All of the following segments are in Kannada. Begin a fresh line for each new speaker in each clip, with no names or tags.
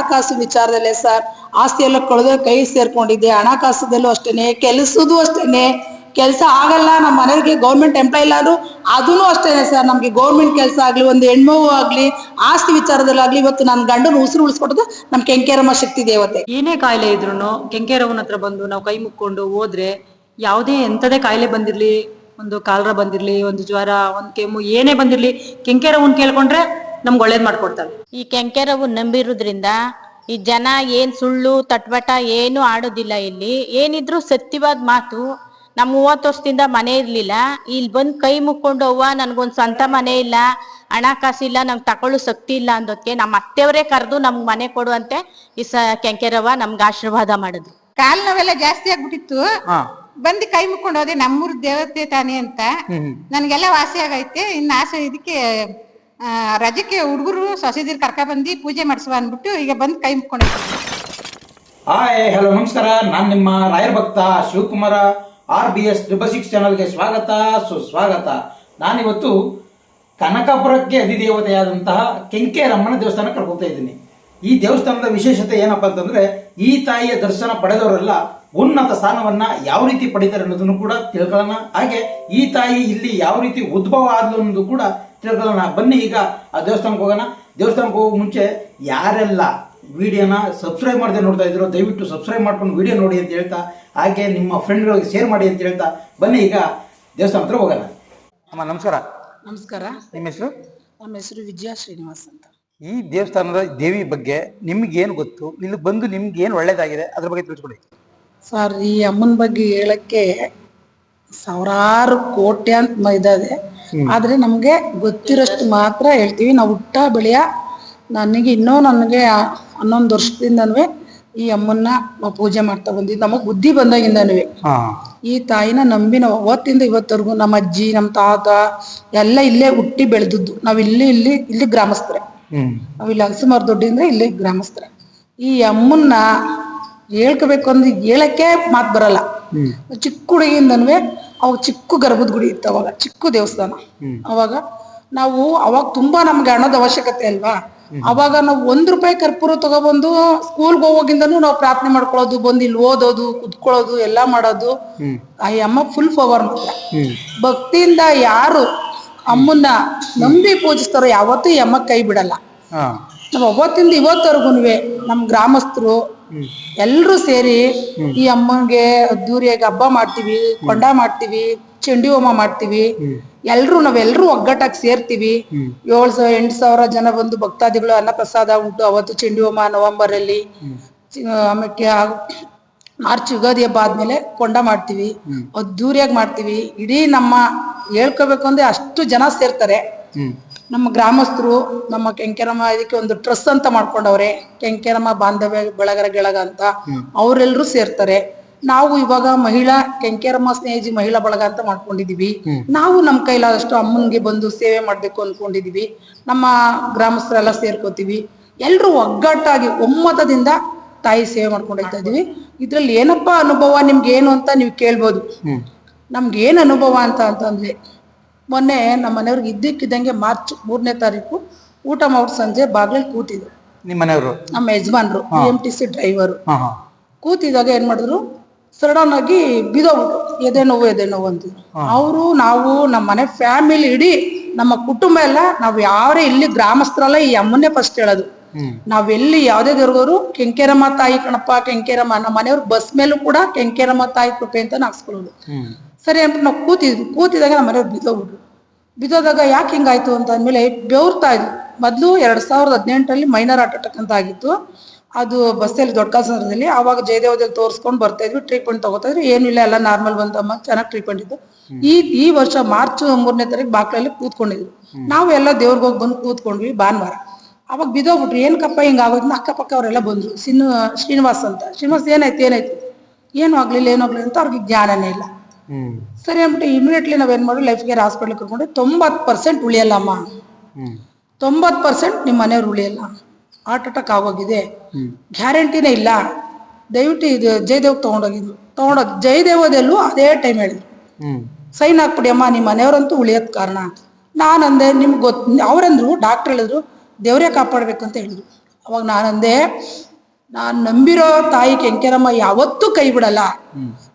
ಹಣಕಾಸು ವಿಚಾರದಲ್ಲೇ ಸರ್ ಆಸ್ತಿ ಎಲ್ಲ ಕಳೆದು ಕೈ ಸೇರ್ಕೊಂಡಿದ್ದೆ. ಹಣಕಾಸುದಲ್ಲೂ ಅಷ್ಟೇನೆ ಕೆಲಸದ್ದು ಅಷ್ಟೇನೆ. ಕೆಲಸ ಆಗಲ್ಲ, ನಮ್ಮ ಮನೆಗೆ ಗೌರ್ಮೆಂಟ್ ಎಂಪ್ಲಾಯ್ ಇಲ್ಲಾದ್ರು ಅದೂ ಅಷ್ಟೇನೆ ಸರ್. ನಮಗೆ ಗೌರ್ಮೆಂಟ್ ಕೆಲಸ ಆಗಲಿ, ಒಂದು ಹೆಣ್ಮಗು ಆಗಲಿ, ಆಸ್ತಿ ವಿಚಾರದಲ್ಲಾಗ್ಲಿ ಇವತ್ತು ನನ್ನ ಗಂಡನ ಉಸಿರು ಉಳಿಸ್ಕೊಡೋದು ನಮ್ ಕೆಂಕೇರಮ್ಮ ಶಕ್ತಿ ದೇವತೆ.
ಏನೇ ಕಾಯಿಲೆ ಇದ್ರು ಕೆಂಕೇರವನ ಹತ್ರ ಬಂದು ನಾವು ಕೈ ಮುಕ್ಕೊಂಡು ಹೋದ್ರೆ ಯಾವುದೇ ಎಂಥದೇ ಕಾಯಿಲೆ ಬಂದಿರ್ಲಿ, ಒಂದು ಕಾಲರ ಬಂದಿರ್ಲಿ, ಒಂದು ಜ್ವರ, ಒಂದು ಕೆಮ್ಮು, ಏನೇ ಬಂದಿರ್ಲಿ ಕೆಂಕೇರವನ್ ಕೇಳ್ಕೊಂಡ್ರೆ ನಮ್ಗೆ ಒಳ್ಳೇದ್ ಮಾಡ್ಕೊಡ್ತಾರೆ
ಈ ಕೆಂಕೆರವು ನಂಬಿರೋದ್ರಿಂದ ಈ ಜನ ಏನ್ ಸುಳ್ಳು ತಟ್ಬಟ ಏನು ಆಡೋದಿಲ್ಲ ಇಲ್ಲಿ. ಏನಿದ್ರು ಸತ್ಯವಾದ ಮಾತು ನಮ್ ಮೂವತ್ತು ವರ್ಷದಿಂದ ಮನೆ ಇರ್ಲಿಲ್ಲ. ಇಲ್ಲಿ ಬಂದ್ ಕೈ ಮುಕ್ಕೊಂಡು ಅವ್ವ ನನ್ಗೊಂದ್ ಸ್ವಂತ ಮನೆ ಇಲ್ಲ ಹಣ ಕಾಸಿಲ್ಲ ನಮ್ಗೆ ತಕೊಳ್ಳೋ ಶಕ್ತಿ ಇಲ್ಲ ಅಂದೋದಕ್ಕೆ ನಮ್ಮ ಅತ್ತೆಯವರೇ ಕರೆದು ನಮ್ಗ್ ಮನೆ ಕೊಡುವಂತೆ ಈ ಸ ಕೆಂಕೆರವ್ವ ನಮ್ಗೆ ಆಶೀರ್ವಾದ ಮಾಡಿದ್ರು.
ಕಾಲ್ ನೋವೆಲ್ಲ ಜಾಸ್ತಿ ಆಗ್ಬಿಟ್ಟಿತ್ತು. ಬಂದು ಕೈ ಮುಕ್ಕೊಂಡು ಹೋದೆ ನಮ್ಮೂರ್ ದೇವತೆ ತಾನೇ ಅಂತ. ನನ್ಗೆಲ್ಲ ವಾಸಿ ಆಗೈತೆ. ಇನ್ನು ಆಸೆ ಇದಕ್ಕೆ ರಜಕ್ಕೆ ಹುಡುಗರು ಸೊಸೆದಿರ್ ಕರ್ಕ ಬಂದು ಪೂಜೆ ಮಾಡಿಸುವ ಅಂದ್ಬಿಟ್ಟು ಈಗ ಬಂದು ಕೈ ಮುಕ್ಕೊಂಡೈತೆ
ಹಾಯ್ ಹಲೋ ನಮಸ್ಕಾರ. ನಾನು ನಿಮ್ಮ ರಾಯರ್ ಭಕ್ತ Shivakumara R B S triple six ಚಾನಲ್ಗೆ ಸ್ವಾಗತ, ಸುಸ್ವಾಗತ. ನಾನಿವತ್ತು ಕನಕಪುರಕ್ಕೆ ಅಧಿದೇವತೆಯಾದಂತಹ ಕೆಂಕೇರಮ್ಮನ ದೇವಸ್ಥಾನಕ್ಕೆ ಕರ್ಕೊತಾ ಇದ್ದೀನಿ. ಈ ದೇವಸ್ಥಾನದ ವಿಶೇಷತೆ ಏನಪ್ಪಾ ಅಂತಂದ್ರೆ, ಈ ತಾಯಿಯ ದರ್ಶನ ಪಡೆದವರೆಲ್ಲ ಉನ್ನತ ಸ್ಥಾನವನ್ನ ಯಾವ ರೀತಿ ಪಡಿತಾರೆ ಅನ್ನೋದನ್ನು ಕೂಡ ತಿಳ್ಕೊಳ್ಳೋಣ. ಹಾಗೆ ಈ ತಾಯಿ ಇಲ್ಲಿ ಯಾವ ರೀತಿ ಉದ್ಭವ ಆದ್ಲು ಅನ್ನೋದು ಕೂಡ ತಿಳ್ಕೊಳ್ಳೋಣ. ಬನ್ನಿ ಈಗ ಆ ದೇವಸ್ಥಾನಕ್ಕೆ ಹೋಗೋಣ. ದೇವಸ್ಥಾನಕ್ಕೆ ಹೋಗೋ ಮುಂಚೆ ಯಾರೆಲ್ಲ ವಿಡಿಯೋನ ಸಬ್ಸ್ಕ್ರೈಬ್ ಮಾಡದೆ ನೋಡ್ತಾ ಇದ್ರು ದಯವಿಟ್ಟು ಸಬ್ಸ್ಕ್ರೈಬ್ ಮಾಡ್ಕೊಂಡು ವಿಡಿಯೋ ನೋಡಿ ಅಂತ ಹೇಳ್ತಾ ಹಾಗೆ ನಿಮ್ಮ ಫ್ರೆಂಡ್ಗಳಿಗೆ ಶೇರ್ ಮಾಡಿ ಅಂತ ಹೇಳ್ತಾ ಬನ್ನಿ ಈಗ ದೇವಸ್ಥಾನ ಹತ್ರ ಹೋಗೋಣ. ಅಮ್ಮ ನಮಸ್ಕಾರ.
ನಮಸ್ಕಾರ.
ನಿಮ್ಮ ಹೆಸರು?
ನಮ್ಮ ಹೆಸರು ವಿಜಯ ಶ್ರೀನಿವಾಸ್ ಅಂತ.
ಈ ದೇವಸ್ಥಾನದ ದೇವಿ ಬಗ್ಗೆ ನಿಮ್ಗೇನು ಗೊತ್ತು? ಇಲ್ಲಿ ಬಂದು ನಿಮ್ಗೇನು ಏನು ಒಳ್ಳೇದಾಗಿದೆ? ಅದ್ರ ಬಗ್ಗೆ ತಿಳಿಸ್ಕೊಡಿ.
ಸರ್ ಈ ಅಮ್ಮನ ಬಗ್ಗೆ ಹೇಳಕ್ಕೆ ಸಾವಿರಾರು ಕೋಟಿ ಅಂತ ಇದಾವೆ. ಆದ್ರೆ ನಮ್ಗೆ ಗೊತ್ತಿರೋಷ್ಟು ಮಾತ್ರ ಹೇಳ್ತೀವಿ. ನಾವು ಹುಟ್ಟ ಬೆಳೆಯ ನನಗೆ ಇನ್ನೂ ನನಗೆ ಹನ್ನೊಂದು ವರ್ಷದಿಂದನೂ ಈ ಅಮ್ಮನ್ನ ನಾವು ಪೂಜೆ ಮಾಡ್ತಾ ಬಂದಿದ್ದು. ನಮಗ್ ಬುದ್ಧಿ ಬಂದಾಗಿಂದನೂ. ಈ ತಾಯಿನ ನಂಬಿ ನಾವು ಅವತ್ತಿಂದ ಇವತ್ತವರೆಗೂ ನಮ್ಮ ಅಜ್ಜಿ ನಮ್ಮ ತಾತ ಎಲ್ಲ ಇಲ್ಲೇ ಹುಟ್ಟಿ ಬೆಳೆದದ್ದು. ನಾವ್ ಇಲ್ಲಿ ಇಲ್ಲಿ ಇಲ್ಲಿ ಗ್ರಾಮಸ್ಥರೆ. ನಾವು ಇಲ್ಲಿ ಹಲಸುಮಾರ್ ದೊಡ್ಡಿಂದ್ರೆ ಇಲ್ಲಿ ಗ್ರಾಮಸ್ಥರ. ಈ ಅಮ್ಮನ್ನ ಹೇಳ್ಕೋಬೇಕು ಅಂದ್ರೆ ಹೇಳಕ್ಕೆ ಮಾತು ಬರಲ್ಲ. ಚಿಕ್ಕ ಹುಡುಗಿಯಿಂದನೂ ಅವಾಗ ಚಿಕ್ಕ ಗರ್ಭದ ಗುಡಿ ಇತ್ತು ಅವಾಗ ಚಿಕ್ಕ ದೇವಸ್ಥಾನ. ಅವಾಗ ನಾವು ಅವಾಗ ತುಂಬಾ ನಮ್ಗೆ ಹಣದ ಅವಶ್ಯಕತೆ ಅಲ್ವಾ? ಅವಾಗ ನಾವು ಒಂದ್ ರೂಪಾಯಿ ಕರ್ಪೂರ ತಗೊಬಂದು ಸ್ಕೂಲ್ಗೆ ಹೋಗೋಗಿಂದನೂ ನಾವು ಪ್ರಾರ್ಥನೆ ಮಾಡ್ಕೊಳ್ಳೋದು ಬಂದು ಇಲ್ಲಿ ಓದೋದು ಕುತ್ಕೊಳ್ಳೋದು ಎಲ್ಲಾ ಮಾಡೋದು. ಆ ಅಮ್ಮ ಫುಲ್ ಪವರ್ ಮಾತ್ರ ಭಕ್ತಿಯಿಂದ ಯಾರು ಅಮ್ಮನ್ನ ನಂಬಿ ಪೂಜಿಸ್ತಾರೋ ಯಾವತ್ತೂ ಈ ಅಮ್ಮ ಕೈ ಬಿಡಲ್ಲ. ನಾವು ಅವತ್ತಿಂದ ಇವತ್ತವರೆಗೂ ನಮ್ ಗ್ರಾಮಸ್ಥರು ಎಲ್ರೂ ಸೇರಿ ಈ ಅಮ್ಮನ್ಗೆ ಅದ್ದೂರಿಯಾಗಿ ಹಬ್ಬ ಮಾಡ್ತೀವಿ ಕೊಂಡ ಮಾಡ್ತೀವಿ ಚಂಡಿ ಹೋಮ ಮಾಡ್ತೀವಿ. ಎಲ್ರು ನಾವೆಲ್ಲರೂ ಒಗ್ಗಟ್ಟಾಗಿ ಸೇರ್ತೀವಿ. ಏಳ್ ಸಾವಿರ ಎಂಟು ಸಾವಿರ ಜನ ಬಂದು ಭಕ್ತಾದಿಗಳು ಅನ್ನ ಪ್ರಸಾದ ಉಂಟು ಅವತ್ತು ಚಂಡಿ ಹೋಮ ನವೆಂಬರ್ ಅಲ್ಲಿ ಆಮೇಲೆ ಮಾರ್ಚ್ ಯುಗಾದಿ ಹಬ್ಬ ಆದ್ಮೇಲೆ ಕೊಂಡ ಮಾಡ್ತೀವಿ. ಅದ್ದೂರಿಯಾಗಿ ಮಾಡ್ತೀವಿ. ಇಡೀ ನಮ್ಮ ಹೇಳ್ಕೋಬೇಕು ಅಂದ್ರೆ ಅಷ್ಟು ಜನ ಸೇರ್ತಾರೆ. ನಮ್ಮ ಗ್ರಾಮಸ್ಥರು ನಮ್ಮ ಕೆಂಕೆರಮ್ಮ ಇದಕ್ಕೆ ಒಂದು ಟ್ರಸ್ಟ್ ಅಂತ ಮಾಡ್ಕೊಂಡವ್ರೆ. ಕೆಂಕೆರಮ್ಮ ಬಾಂಧವ್ಯ ಬೆಳಗರ ಗೆಳಗ ಅಂತ. ಅವರೆಲ್ಲರೂ ಸೇರ್ತಾರೆ. ನಾವು ಇವಾಗ ಮಹಿಳಾ ಕೆಂಕೆರಮ್ಮ ಸ್ನೇಹಿ ಮಹಿಳಾ ಬಳಗ ಅಂತ ಮಾಡ್ಕೊಂಡಿದೀವಿ. ನಾವು ನಮ್ಮ ಕೈಲಾದಷ್ಟು ಅಮ್ಮನ್ಗೆ ಬಂದು ಸೇವೆ ಮಾಡ್ಬೇಕು ಅನ್ಕೊಂಡಿದೀವಿ. ನಮ್ಮ ಗ್ರಾಮಸ್ಥರೆಲ್ಲ ಸೇರ್ಕೋತೀವಿ. ಎಲ್ರು ಒಗ್ಗಟ್ಟಾಗಿ ಒಮ್ಮತದಿಂದ ತಾಯಿ ಸೇವೆ ಮಾಡ್ಕೊಂಡು ಹೋಗ್ತಾ ಇದೀವಿ. ಇದ್ರಲ್ಲಿ ಏನಪ್ಪಾ ಅನುಭವ? ನಿಮ್ಗೆ ಏನು ಅಂತ ನೀವು ಕೇಳ್ಬೋದು. ನಮ್ಗೆ ಏನ್ ಅನುಭವ ಅಂತ ಅಂತಂದ್ರೆ ಮೊನ್ನೆ ನಮ್ಮ ಮನೆಯವ್ರಿಗೆ ಇದ್ದಕ್ಕಿದ್ದಂಗೆ ಮಾರ್ಚ್ ಮೂರನೇ ತಾರೀಕು ಊಟ ಮಾಡಿ ಸಂಜೆ ಬಾಗಿಲಲ್ಲಿ ಕೂತಿದ್ರು.
ನಿಮ್ಮ ಮನೆಯವರು?
ನಮ್ಮ ಯಜಮಾನ್ರು B M T C driver.
ಹಾ ಹಾ.
ಕೂತಿದಾಗ ಏನ್ ಮಾಡಿದ್ರು? ಸಡನ್ ಆಗಿ ಬಿದೋಗ್ಬಿಟ್ರು ಎದೆ ನೋವು ಎದೆ ನೋವು ಅಂತಿದ್ರು. ಅವರು ನಾವು ನಮ್ಮ ಮನೆ ಫ್ಯಾಮಿಲಿ ಇಡೀ ನಮ್ಮ ಕುಟುಂಬ ಎಲ್ಲ ನಾವು ಯಾರೇ ಇಲ್ಲಿ ಗ್ರಾಮಸ್ಥರಲ್ಲ ಈ ಅಮ್ಮನ್ನೇ ಫಸ್ಟ್ ಹೇಳೋದು. ನಾವೆಲ್ಲಿ ಯಾವ್ದೇ ದೇವ್ರಿಗೋರು ಕೆಂಕೇರಮ್ಮ ತಾಯಿ ಕಣಪ್ಪ ಕೆಂಕೇರಮ್ಮ ನಮ್ಮ ಮನೆಯವ್ರು ಬಸ್ ಮೇಲೂ ಕೂಡ ಕೆಂಕೇರಮ್ಮ ತಾಯಿ ಕೃಪೆ ಅಂತ ಹಾಕ್ಸ್ಕೊಳ್ಳೋದು ಸರಿ ಅಂತ ನಾವು ಕೂತಿದ್ವಿ. ಕೂತಿದಾಗ ನಮ್ಮ ಮನೆಯವ್ರು ಬಿದ್ದೋಗ್ಬಿಟ್ರು. ಬಿದ್ದೋದಾಗ ಯಾಕೆ ಹಿಂಗಾಯ್ತು ಅಂತ ಅಂದ್ಮೇಲೆ ಬೆವ್ರ್ತಾ ಇದ್ವು ಮೊದಲು ಎರಡ್ ಸಾವಿರದ ಹದಿನೆಂಟರಲ್ಲಿ ಮೈನರ್ ಹಾರ್ಟ್ ಅಟ್ಯಾಕ್ ಅಂತ ಆಗಿತ್ತು. ಅದು ಬಸ್ಸಲ್ಲಿ ದೊಡ್ಡ ಕಾಸರದಲ್ಲಿ ಆವಾಗ ಜಯದೇವದಲ್ಲಿ ತೋರಿಸ್ಕೊಂಡು ಬರ್ತಾ ಇದ್ವಿ ಟ್ರೀಟ್ಮೆಂಟ್ ತಗೋತಾ ಇದ್ರು ಏನು ಇಲ್ಲ ಎಲ್ಲ ನಾರ್ಮಲ್ ಬಂತಮ್ಮ ಚೆನ್ನಾಗಿ ಟ್ರೀಟ್ಮೆಂಟ್ ಇತ್ತು. ಈ ಈ ವರ್ಷ ಮಾರ್ಚ್ ಮೂರನೇ ತಾರೀಕು ಬಾಕ್ಲಲ್ಲಿ ಕೂತ್ಕೊಂಡಿದ್ವಿ. ನಾವು ಎಲ್ಲ ದೇವ್ರಿಗೆ ಹೋಗಿ ಬಂದು ಕೂತ್ಕೊಂಡ್ವಿ ಭಾನುವಾರ. ಅವಾಗ ಬಿದ್ದೋಗ್ಬಿಟ್ರು ಏನಕ್ಕಪ್ಪ ಹಿಂಗಾಗೋದು ಅಕ್ಕಪಕ್ಕ ಅವರೆಲ್ಲ ಬಂದ್ರು. ಸಿನ್ನು ಶ್ರೀನಿವಾಸ್ ಅಂತ. ಶ್ರೀನಿವಾಸ್ ಏನಾಯ್ತು ಏನಾಯ್ತು? ಏನು ಆಗ್ಲಿಲ್ಲ ಏನು ಆಗ್ಲಿಲ್ಲ ಅಂತ ಅವ್ರಿಗೆ ಜ್ಞಾನನೇ ಇಲ್ಲ. ಸರಿ ಅಂದ್ಬಿಟ್ಟು ಇಮಿಡಿಯೇಟ್ಲಿ ನಾವೇನ್ ಮಾಡೋದು? ಲೈಫ್ ಕೇರ್ ಹಾಸ್ಪಿಟಲ್ ಕರ್ಕೊಂಡು ತೊಂಬತ್ತು ಪರ್ಸೆಂಟ್ ಉಳಿಯಲ್ಲಮ್ಮ. ತೊಂಬತ್ತು ಪರ್ಸೆಂಟ್ ನಿಮ್ಮ ಮನೆಯವ್ರು ಉಳಿಯಲ್ಲ. ಹಾರ್ಟ್ ಅಟ್ಯಾಕ್ ಆಗೋಗಿದೆ. ಗ್ಯಾರಂಟಿನೇ ಇಲ್ಲ. ದಯವಿಟ್ಟು ಇದು ಜಯದೇವ್ ತಗೊಂಡೋಗಿದ್ರು ತೊಗೊಂಡೋಗಿ ಜಯದೇವದಲ್ಲೂ ಅದೇ ಟೈಮ್ ಹೇಳಿದ್ರು. ಸೈನ್ ಹಾಕ್ಬಿಡಿ ಅಮ್ಮ ನಿಮ್ಮ ಮನೆಯವ್ರಂತೂ ಉಳಿಯೋದ್ ಕಾರಣ. ಅಂದೆ ನಿಮ್ಗೆ ಗೊತ್ತು ಅವ್ರಂದ್ರು ಡಾಕ್ಟರ್ ಹೇಳಿದ್ರು ದೇವರೇ ಕಾಪಾಡಬೇಕು ಅಂತ ಹೇಳಿದ್ರು. ಅವಾಗ ನಾನಂದೆ ನಾನು ನಂಬಿರೋ ತಾಯಿ ಕೆಂಕೆರಮ್ಮ ಯಾವತ್ತೂ ಕೈ ಬಿಡಲ್ಲ.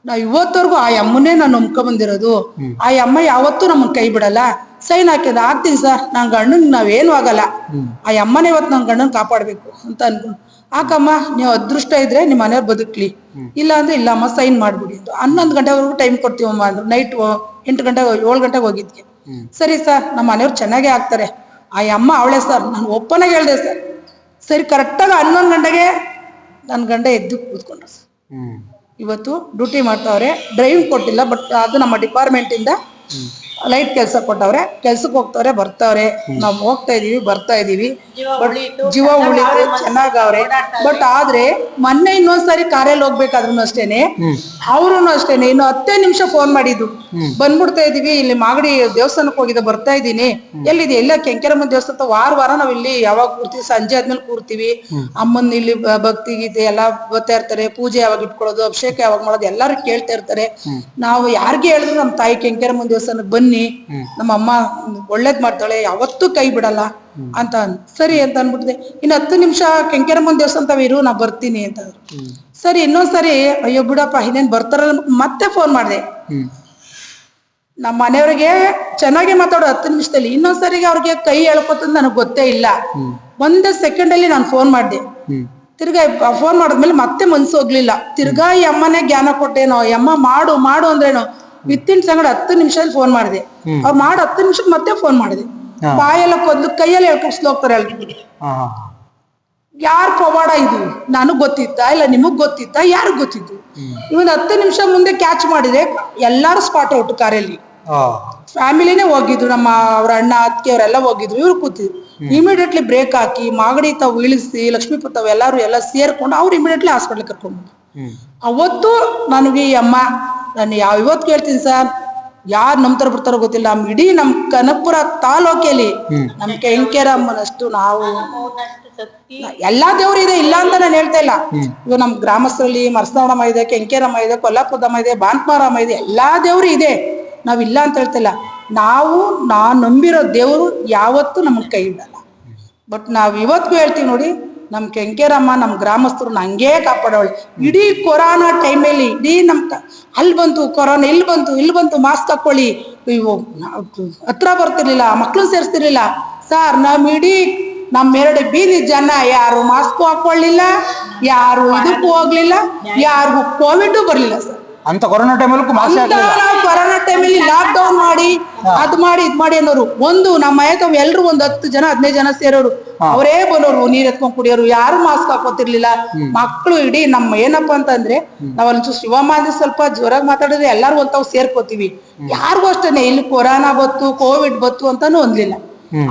ನಾವ್ ಇವತ್ತವರೆಗೂ ಆ ಅಮ್ಮನೇ ನಾನು ನಂಬ್ಕೊಂಡ್ ಬಂದಿರೋದು. ಆ ಅಮ್ಮ ಯಾವತ್ತೂ ನಮ್ಮನ್ ಕೈ ಬಿಡಲ್ಲ. ಸೈನ್ ಹಾಕಿದ ಆಗ್ತೀನಿ ಸರ್. ನನ್ ಗಂಡನ್ ನಾವೇನು ಆಗಲ್ಲ. ಆ ಅಮ್ಮನೇ ಇವತ್ತು ನನ್ ಗಂಡನ್ ಕಾಪಾಡ್ಬೇಕು ಅಂತ ಅನ್ಕೊಂಡು ಆಕಮ್ಮ ನೀವು ಅದೃಷ್ಟ ಇದ್ರೆ ನಿಮ್ಮ ಮನೆಯವ್ರು ಬದುಕ್ಲಿ. ಇಲ್ಲ ಅಂದ್ರೆ ಇಲ್ಲ ಅಮ್ಮ ಸೈನ್ ಮಾಡ್ಬಿಡಿ ಅಂತ. ಹನ್ನೊಂದು ಗಂಟೆವರೆಗೂ ಟೈಮ್ ಕೊಡ್ತೀವಮ್ಮ ಅಂದ್ರು ನೈಟ್ ಎಂಟು ಗಂಟೆಗೆ ಏಳು ಗಂಟೆಗೆ ಹೋಗಿದ್ಕೆ. ಸರಿ ಸರ್ ನಮ್ಮ ಮನೆಯವ್ರು ಚೆನ್ನಾಗೇ ಆಗ್ತಾರೆ. ಆ ಅಮ್ಮ ಅವಳೆ ಸರ್. ನಾನು ಒಪ್ಪನಾಗ ಹೇಳ್ದೆ ಸರ್. ಸರಿ ಕರೆಕ್ಟಾಗಿ ಹನ್ನೊಂದು ಗಂಟೆಗೆ ನನ್ನ ಗಂಡ ಎದ್ದು ಕೂತ್ಕೊಂಡ್ರು ಸರ್. ಇವತ್ತು ಡ್ಯೂಟಿ ಮಾಡ್ತಾವ್ರೆ. ಡ್ರೈವಿಂಗ್ ಕೊಟ್ಟಿಲ್ಲ ಬಟ್ ಅದು ನಮ್ಮ ಡಿಪಾರ್ಟ್ಮೆಂಟ್ ಇಂದ ಲೈಟ್ ಕೆಲಸ ಕೊಟ್ಟವ್ರೆ ಕೆಲ್ಸಕ್ಕೆ ಹೋಗ್ತವ್ರೆ ಬರ್ತಾವ್ರೆ. ನಾವು ಹೋಗ್ತಾ ಇದೀವಿ ಬರ್ತಾ ಇದೀವಿ. ಬಟ್ ಜೀವ ಉಳಿತು ಚೆನ್ನಾಗವ್ರೆ. ಬಟ್ ಆದ್ರೆ ಮೊನ್ನೆ ಇನ್ನೊಂದ್ಸರಿ ಕಾರಲ್ಲಿ ಹೋಗ್ಬೇಕಾದ್ರೂ ಅಷ್ಟೇನೆ ಅವ್ರು ಅಷ್ಟೇನೆ ಇನ್ನು ಹತ್ತೇ ನಿಮಿಷ ಫೋನ್ ಮಾಡಿದ್ದು. ಬಂದ್ಬಿಡ್ತಾ ಇದೀವಿ ಇಲ್ಲಿ ಮಾಗಡಿ ದೇವಸ್ಥಾನಕ್ಕೆ ಹೋಗಿದ್ದೆ ಬರ್ತಾ ಇದೀನಿ. ಎಲ್ಲಿದೆ? ಎಲ್ಲ ಕೆಂಕೆರಮ್ಮ ದೇವಸ್ಥಾನ ವಾರ ವಾರ ನಾವ್ ಇಲ್ಲಿ ಯಾವಾಗ ಕೂರ್ತೀವಿ ಸಂಜೆ ಆದ್ಮೇಲೆ ಕೂರ್ತೀವಿ. ಅಮ್ಮನ್ ಇಲ್ಲಿ ಭಕ್ತಿ ಗೀತೆ ಎಲ್ಲ ಬರ್ತಾ ಇರ್ತಾರೆ ಪೂಜೆ ಯಾವಾಗ ಇಟ್ಕೊಳ್ಳೋದು ಅಭಿಷೇಕ ಯಾವಾಗ ಮಾಡೋದು ಎಲ್ಲಾರು ಕೇಳ್ತಾ ಇರ್ತಾರೆ. ನಾವು ಯಾರಿಗೆ ಹೇಳಿದ್ರು ನಮ್ಮ ತಾಯಿ ಕೆಂಕೆರಮ್ಮ ದೇವಸ್ಥಾನಕ್ಕೆ ಬನ್ನಿ ನಮ್ಮ ಅಮ್ಮ ಒಳ್ಳೇದ್ ಮಾಡ್ತಾಳೆ ಯಾವತ್ತೂ ಕೈ ಬಿಡಲ್ಲ ಅಂತ ಸರಿ ಅಂತ ಅನ್ಬಿಟ್ಟಿದೆ ಇನ್ನ ಹತ್ತು ನಿಮಿಷ ಕೆಂಕೆರಮ್ಮನ್ ದೇವಸ್ಥಾನ ತಾವ್ ಇರು ನಾ ಬರ್ತೀನಿ ಅಂತ. ಸರಿ ಇನ್ನೊಂದ್ಸರಿ ಅಯ್ಯೋ ಬಿಡಪ್ಪ ಇನ್ನೇನ್ ಬರ್ತಾರಲ್ಲ ಮತ್ತೆ ಫೋನ್ ಮಾಡಿದೆ. ನಮ್ಮ ಮನೆಯವ್ರಿಗೆ ಚೆನ್ನಾಗಿ ಮಾತಾಡೋ ಹತ್ತು ನಿಮಿಷದಲ್ಲಿ. ಇನ್ನೊಂದ್ಸರಿಗೆ ಅವ್ರಿಗೆ ಕೈ ಹೇಳ್ಕೊತಂದ್ ನನಗೆ ಗೊತ್ತೇ ಇಲ್ಲ. ಒಂದೇ ಸೆಕೆಂಡ್ ಅಲ್ಲಿ ನಾನು ಫೋನ್ ಮಾಡಿದೆ. ತಿರ್ಗಾ ಫೋನ್ ಮಾಡಿದ್ಮೇಲೆ ಮತ್ತೆ ಮನ್ಸು ಹೋಗ್ಲಿಲ್ಲ. ತಿರ್ಗಾ ಈ ಅಮ್ಮನೇ ಜ್ಞಾನ ಕೊಟ್ಟೇನೋ ಅಮ್ಮ ಮಾಡು ಮಾಡು ಅಂದ್ರೇನೋ ವಿತ್ತಿನ ಸಂಗಡ ಹತ್ತು ನಿಮಿಷದಲ್ಲಿ ಫೋನ್ ಮಾಡಿದೆ. ಅವ್ರು ಮಾಡಿ ಹತ್ತು ನಿಮಿಷಕ್ಕೆ ಮತ್ತೆ ಫೋನ್ ಮಾಡಿದೆ. ಬಾಯೆಲ್ಲ ಕೊದ್ಲು ಕೈಯಲ್ಲಿ ಹೇಳ್ಕೊಡ್ಸ್ಲು ಹೋಗ್ತಾರೆ ಹೇಳ್ತಿದ್ರು ಯಾರ್ ಪವಾಡ ಇದು? ನಾನು ಗೊತ್ತಿತ್ತಾ? ಇಲ್ಲ ನಿಮಗ್ ಗೊತ್ತಿತ್ತಾ? ಯಾರು ಗೊತ್ತಿದ್ದು ಇವನ್ ಹತ್ತು ನಿಮಿಷ ಮುಂದೆ ಕ್ಯಾಚ್ ಮಾಡಿದೆ ಎಲ್ಲಾರು ಸ್ಪಾಟ್ ಔಟ್ ಕಾರಲ್ಲಿ. ಫ್ಯಾಮಿಲಿನೇ ಹೋಗಿದ್ರು ನಮ್ಮ ಅವ್ರ ಅಣ್ಣ ಅತ್ತಿಗೆ ಅವರೆಲ್ಲ ಹೋಗಿದ್ರು. ಇವ್ರು ಕೂತಿದ್ರು. ಇಮಿಡಿಯೇಟ್ಲಿ ಬ್ರೇಕ್ ಹಾಕಿ ಮಾಗಡಿ ತಾವು ಇಳಿಸಿ ಲಕ್ಷ್ಮೀಪುರ ತಾವು ಎಲ್ಲಾರು ಎಲ್ಲ ಸೇರ್ಕೊಂಡು ಅವ್ರು ಇಮಿಡಿಯೇಟ್ಲಿ ಹಾಸ್ಪಿಟ್ಲ್ ಕರ್ಕೊಂಡು. ಅವತ್ತು ನನಗೆ ಅಮ್ಮ ನಾನು ಯಾವ ಇವತ್ತು ಕೇಳ್ತೀನಿ ಸರ್? ಯಾರು ನಮ್ಮ ತರ ಬರ್ತಾರೋ ಗೊತ್ತಿಲ್ಲ. ನಮ್ ಇಡೀ ನಮ್ ಕನಕಪುರ ತಾಲೂಕಲ್ಲಿ ನಮ್ ಕೆಂಕೆರಮ್ಮನಷ್ಟು ನಾವು ಎಲ್ಲಾ ದೇವ್ರು ಇದೆ ಇಲ್ಲ ಅಂತ ನಾನು ಹೇಳ್ತಾ ಇಲ್ಲ. ಇವಾಗ ನಮ್ ಗ್ರಾಮಸ್ಥರಲ್ಲಿ ಮರಸನವಡಮ್ಮ ಇದೆ ಕೆಂಕೆರಮ್ಮ ಇದೆ ಕೊಲ್ಲಾಪುರಮ್ಮ ಇದೆ ಬಾನ್ಪಾರಮ್ಮ ಇದೆ ಎಲ್ಲಾ ದೇವ್ರು ಇದೆ. ನಾವ್ ಇಲ್ಲ ಅಂತ ಹೇಳ್ತಿಲ್ಲ ನಾವು ನಾ ನಂಬಿರೋ ದೇವ್ರು ಯಾವತ್ತು ನಮ್ಗ್ ಕೈ ಇಡಲ್ಲ ಬಟ್ ನಾವ್ ಇವತ್ತಿಗೂ ಹೇಳ್ತೀವಿ ನೋಡಿ ನಮ್ ಕೆಂಕೇರಮ್ಮ ನಮ್ ಗ್ರಾಮಸ್ಥರು ಹಂಗೇ ಕಾಪಾಡೋಳು. ಇಡೀ ಕೊರೋನಾ ಟೈಮಲ್ಲಿ ಇಡೀ ನಮ್ ಕ- ಅಲ್ಲಿ ಬಂತು ಕೊರೋನಾ ಇಲ್ಲಿ ಬಂತು ಇಲ್ಲಿ ಬಂತು ಮಾಸ್ಕ್ ಹಾಕೊಳ್ಳಿ ಇವು ಹತ್ರ ಬರ್ತಿರ್ಲಿಲ್ಲ ಮಕ್ಳು ಸೇರಿಸ್ತಿರ್ಲಿಲ್ಲ. ಸರ್ ನಮ್ ಇಡೀ ನಮ್ ಎರಡು ಬೀದಿ ಜನ ಯಾರು ಮಾಸ್ಕ್ ಹಾಕೊಳ್ಳಿಲ್ಲ ಯಾರು ಇದಕ್ಕೂ ಹೋಗ್ಲಿಲ್ಲ ಯಾರಿಗೂ ಕೋವಿಡ್ ಬರ್ಲಿಲ್ಲ ಸರ್.
ಅಂತ ಕೊರೋನಾ ಟೈಮಲ್ಲಿ
ಕೊರೋನಾ ಟೈಮಲ್ಲಿ ಲಾಕ್ ಡೌನ್ ಮಾಡಿ ಅದ್ ಮಾಡಿ ಇದ್ ಮಾಡಿ ಅನ್ನೋರು. ಒಂದು ನಮ್ಮ ಆಯ್ತು ಎಲ್ರು ಒಂದ್ ಹತ್ತು ಜನ ಹದಿನೈದು ಜನ ಸೇರೋರು. ಅವರೇ ಬರೋರು ನೀರ್ ಎತ್ಕೊಂಡ್ ಕುಡಿಯೋರು ಯಾರು ಮಾಸ್ಕ್ ಹಾಕೋತಿರ್ಲಿಲ್ಲ. ಮಕ್ಕಳು ಇಡೀ ನಮ್ಮ ಏನಪ್ಪಾ ಅಂತಂದ್ರೆ ನಾವ್ ಒಂಚೂರು ಶಿವಮ್ಮ ಸ್ವಲ್ಪ ಜೋರಾಗಿ ಮಾತಾಡಿದ್ರೆ ಎಲ್ಲಾರು ಒಂತಾವ್ ಸೇರ್ಕೋತೀವಿ. ಯಾರಿಗೂ ಅಷ್ಟೇನೆ ಇಲ್ಲಿ ಕೊರೋನಾ ಬತ್ತು ಕೋವಿಡ್ ಬತ್ತು ಅಂತಾನು ಒಂದ್ಲಿಲ್ಲ.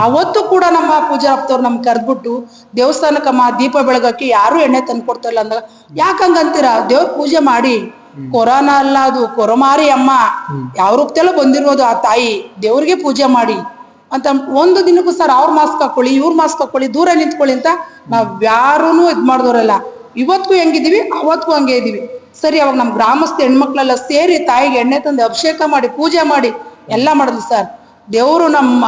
ಅವತ್ತು ಕೂಡ ನಮ್ಮ ಪೂಜಾ ಆಪ್ತವ್ರು ನಮ್ ಕರ್ದ್ಬಿಟ್ಟು ದೇವಸ್ಥಾನಕ್ಕಮ್ಮ ದೀಪ ಬೆಳಗಕ್ಕೆ ಯಾರು ಎಣ್ಣೆ ತಂದು ಕೊಡ್ತಾ ಇಲ್ಲ ಅಂದಾಗ ಯಾಕಂಗಂತೀರಾ? ದೇವ್ರ ಪೂಜೆ ಮಾಡಿ. ಕೊರೋನಾ ಅಲ್ಲ ಅದು ಕೊರಮಾರಿ ಅಮ್ಮ. ಯಾವ ರೂಪದಲ್ಲೂ ಬಂದಿರೋದು ಆ ತಾಯಿ. ದೇವ್ರಿಗೆ ಪೂಜೆ ಮಾಡಿ. ಅಂತ ಒಂದು ದಿನಕ್ಕೂ ಸರ್ ಅವ್ರ ಮಾಸ್ಕ್ ಹಾಕೊಳ್ಳಿ ಇವ್ರ ಮಾಸ್ಕ್ ಹಾಕೊಳ್ಳಿ ದೂರ ನಿಂತ್ಕೊಳ್ಳಿ ಅಂತ ನಾವ್ ಯಾರೂನು ಇದ್ ಮಾಡಿದವರಲ್ಲ ಇವತ್ತು ಹೆಂಗಿದೀವಿ ಅವತ್ತಿಗೂ ಹಂಗೆ ಇದೀವಿ ಸರಿ, ಅವಾಗ ನಮ್ ಗ್ರಾಮಸ್ಥ ಹೆಣ್ಮಕ್ಳೆಲ್ಲ ಸೇರಿ ತಾಯಿಗೆ ಎಣ್ಣೆ ತಂದು ಅಭಿಷೇಕ ಮಾಡಿ, ಪೂಜೆ ಮಾಡಿ, ಎಲ್ಲ ಮಾಡಿದ್ವಿ ಸರ್. ದೇವರು ನಮ್ಮ,